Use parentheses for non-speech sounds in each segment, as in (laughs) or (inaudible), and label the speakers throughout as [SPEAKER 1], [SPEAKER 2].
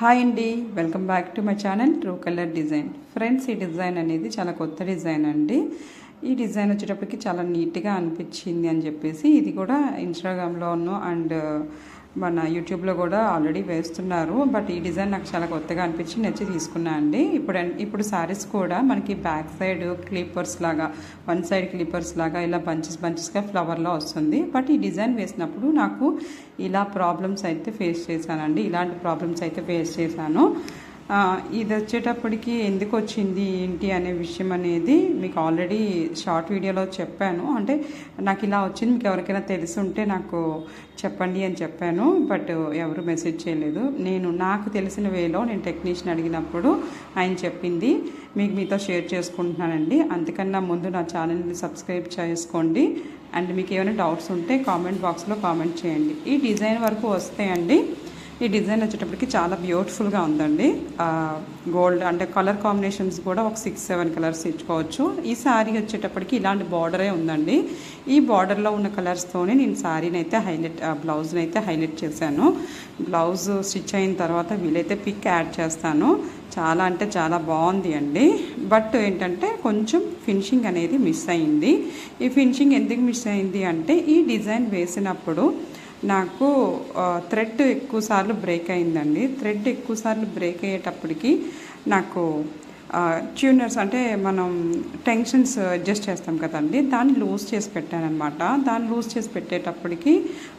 [SPEAKER 1] Hi అండి welcome back to my channel true colour design. Friends ఈ design అనేది చాలా కొత్త డిజైన్ అండి. ఈ డిజైన్ వచ్చేటప్పటికి చాలా నీట్గా అనిపించింది అని చెప్పేసి ఇది కూడా ఇన్స్టాగ్రామ్లోను అండ్ మన యూట్యూబ్లో కూడా ఆల్రెడీ వేస్తున్నారు. బట్ ఈ డిజైన్ నాకు చాలా కొత్తగా అనిపించి నచ్చి తీసుకున్నా అండి. ఇప్పుడు ఇప్పుడు శారీస్ కూడా మనకి బ్యాక్ సైడ్ క్లీపర్స్ లాగా వన్ సైడ్ క్లిప్పర్స్ లాగా ఇలా బంచెస్ బంచెస్గా ఫ్లవర్లో వస్తుంది. బట్ ఈ డిజైన్ వేసినప్పుడు నాకు ఇలా ప్రాబ్లమ్స్ అయితే ఫేస్ చేశానండి. ఇలాంటి ప్రాబ్లమ్స్ అయితే ఫేస్ చేశాను. ఇది వచ్చేటప్పటికి ఎందుకు వచ్చింది ఏంటి అనే విషయం అనేది మీకు ఆల్రెడీ షార్ట్ వీడియోలో చెప్పాను. అంటే నాకు ఇలా వచ్చింది మీకు ఎవరికైనా తెలిసి ఉంటే నాకు చెప్పండి అని చెప్పాను బట్ ఎవరు మెసేజ్ చేయలేదు. నేను నాకు తెలిసిన వేలో నేను టెక్నీషియన్ అడిగినప్పుడు ఆయన చెప్పింది మీకు మీతో షేర్ చేసుకుంటున్నానండి. అంతకన్నా ముందు నా ఛానల్ని సబ్స్క్రైబ్ చేసుకోండి. అండ్ మీకు ఏమైనా డౌట్స్ ఉంటే కామెంట్ బాక్స్లో కామెంట్ చేయండి. ఈ డిజైన్ వరకు వస్తాయండి. ఈ డిజైన్ వచ్చేటప్పటికి చాలా బ్యూటిఫుల్గా ఉందండి. గోల్డ్ అంటే కలర్ కాంబినేషన్స్ కూడా ఒక సిక్స్ సెవెన్ కలర్స్ ఇచ్చుకోవచ్చు. ఈ శారీ వచ్చేటప్పటికి ఇలాంటి బార్డరే ఉందండి. ఈ బార్డర్లో ఉన్న కలర్స్తోనే నేను శారీని అయితే హైలైట్ బ్లౌజ్ని అయితే హైలైట్ చేశాను. బ్లౌజ్ స్టిచ్ అయిన తర్వాత వీలైతే పిక్ యాడ్ చేస్తాను. చాలా అంటే చాలా బాగుంది అండి. బట్ ఏంటంటే కొంచెం ఫినిషింగ్ అనేది మిస్ అయింది. ఈ ఫినిషింగ్ ఎందుకు మిస్ అయింది అంటే ఈ డిజైన్ వేసినప్పుడు నాకు థ్రెడ్ ఎక్కువసార్లు బ్రేక్ అయిందండి. థ్రెడ్ ఎక్కువసార్లు బ్రేక్ అయ్యేటప్పటికి నాకు ట్యూనర్స్ అంటే మనం టెన్షన్స్ అడ్జస్ట్ చేస్తాం కదండి. దాన్ని లూజ్ చేసి పెట్టానమాట దాన్ని లూజ్ చేసి పెట్టేటప్పటికి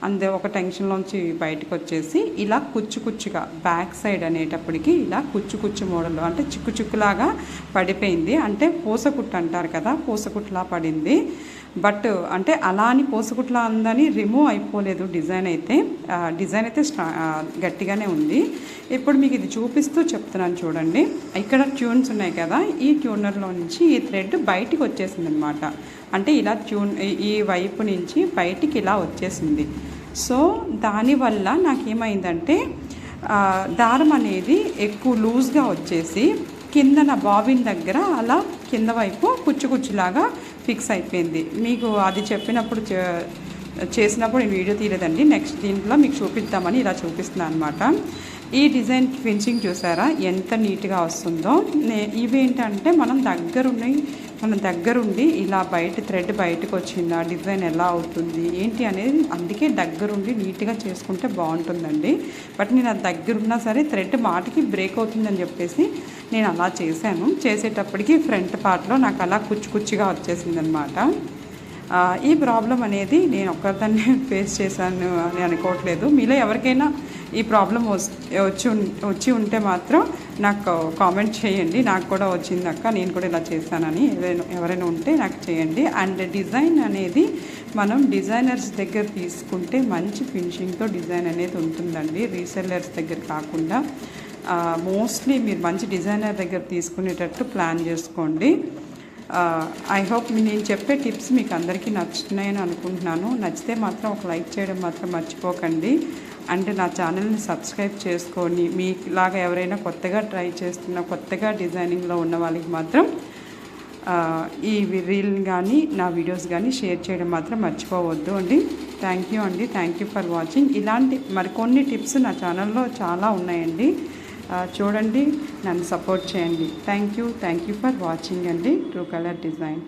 [SPEAKER 1] అందే ఒక టెన్షన్లోంచి బయటకు వచ్చేసి ఇలా కుచ్చు కుచ్చుగా బ్యాక్ సైడ్ అనేటప్పటికి ఇలా కుచ్చు కుచ్చు మోడల్ అంటే చిక్కు చిక్కులాగా పడిపోయింది. అంటే పూసకుట్టు అంటారు కదా పూసకుట్టులా పడింది. బట్ అంటే అలా అని పోసుకుట్లా అందని రిమూవ్ అయిపోలేదు డిజైన్ అయితే. డిజైన్ అయితే స్ట్రా గట్టిగానే ఉంది. ఇప్పుడు మీకు ఇది చూపిస్తూ చెప్తున్నాను చూడండి. ఇక్కడ ట్యూన్స్ ఉన్నాయి కదా ఈ ట్యూనర్లో నుంచి ఈ థ్రెడ్ బయటికి వచ్చేసింది అనమాట అంటే ఇలా ట్యూన్ ఈ వైపు నుంచి బయటికి ఇలా వచ్చేసింది. సో దానివల్ల నాకేమైందంటే దారం అనేది ఎక్కువ లూజ్గా వచ్చేసి కింద నా బాబిన్ దగ్గర అలా కింద వైపు కుచ్చు కుచ్చులాగా ఫిక్స్ అయిపోయింది. మీకు అది చెప్పినప్పుడు చేసినప్పుడు నేను వీడియో తీయలేదండి. నెక్స్ట్ దీంట్లో మీకు చూపిద్దామని ఇలా చూపిస్తున్నాను అనమాట ఈ డిజైన్ ఫినిషింగ్ చూసారా? ఎంత నీట్గా వస్తుందో. ఇవేంటంటే మనం దగ్గరుండి మన దగ్గరుండి ఇలా బయట థ్రెడ్ బయటకు వచ్చిందా డిజైన్ ఎలా అవుతుంది ఏంటి అనేది అందుకే దగ్గరుండి నీట్గా చేసుకుంటే బాగుంటుందండి. బట్ నేను అది దగ్గరున్నా సరే థ్రెడ్ మాటికి బ్రేక్ అవుతుందని చెప్పేసి నేను అలా చేశాను. చేసేటప్పటికి ఫ్రంట్ పార్ట్లో నాకు అలా కుచ్చు కుచ్చిగా వచ్చేసిందనమాట ఈ ప్రాబ్లం అనేది నేను ఒక్కదాన్ని (laughs) ఫేస్ చేశాను అని అనుకోవట్లేదు. మీలో ఎవరికైనా ఈ ప్రాబ్లం వచ్చి వచ్చి ఉంటే మాత్రం నాకు కామెంట్ చేయండి. నాకు కూడా వచ్చింది అక్క నేను కూడా ఇలా చేశానని. ఏదైనా ఎవరైనా ఉంటే నాకు చేయండి. అండ్ డిజైన్ అనేది మనం డిజైనర్స్ దగ్గర తీసుకుంటే మంచి ఫినిషింగ్తో డిజైన్ అనేది ఉంటుందండి. రీసెల్లర్స్ దగ్గర కాకుండా మోస్ట్లీ మీరు మంచి డిజైనర్ దగ్గర తీసుకునేటట్టు ప్లాన్ చేసుకోండి. ఐ హోప్ నేను చెప్పే టిప్స్ మీకు అందరికీ నచ్చుతున్నాయని అనుకుంటున్నాను. నచ్చితే మాత్రం ఒక లైక్ చేయడం మాత్రం మర్చిపోకండి. అంటే నా ఛానల్ని సబ్స్క్రైబ్ చేసుకొని మీలాగా ఎవరైనా కొత్తగా ట్రై చేస్తున్న కొత్తగా డిజైనింగ్లో ఉన్న వాళ్ళకి మాత్రం ఈ రీల్ కానీ నా వీడియోస్ కానీ షేర్ చేయడం మాత్రం మర్చిపోవద్దు అండి. థ్యాంక్ యూ అండి. థ్యాంక్ యూ ఫర్ వాచింగ్ ఇలాంటి మరికొన్ని టిప్స్ నా ఛానల్లో చాలా ఉన్నాయండి. చూడండి నన్ను సపోర్ట్ చేయండి. Thank you thank you for watching అండి ట్రూ కలర్ డిజైన్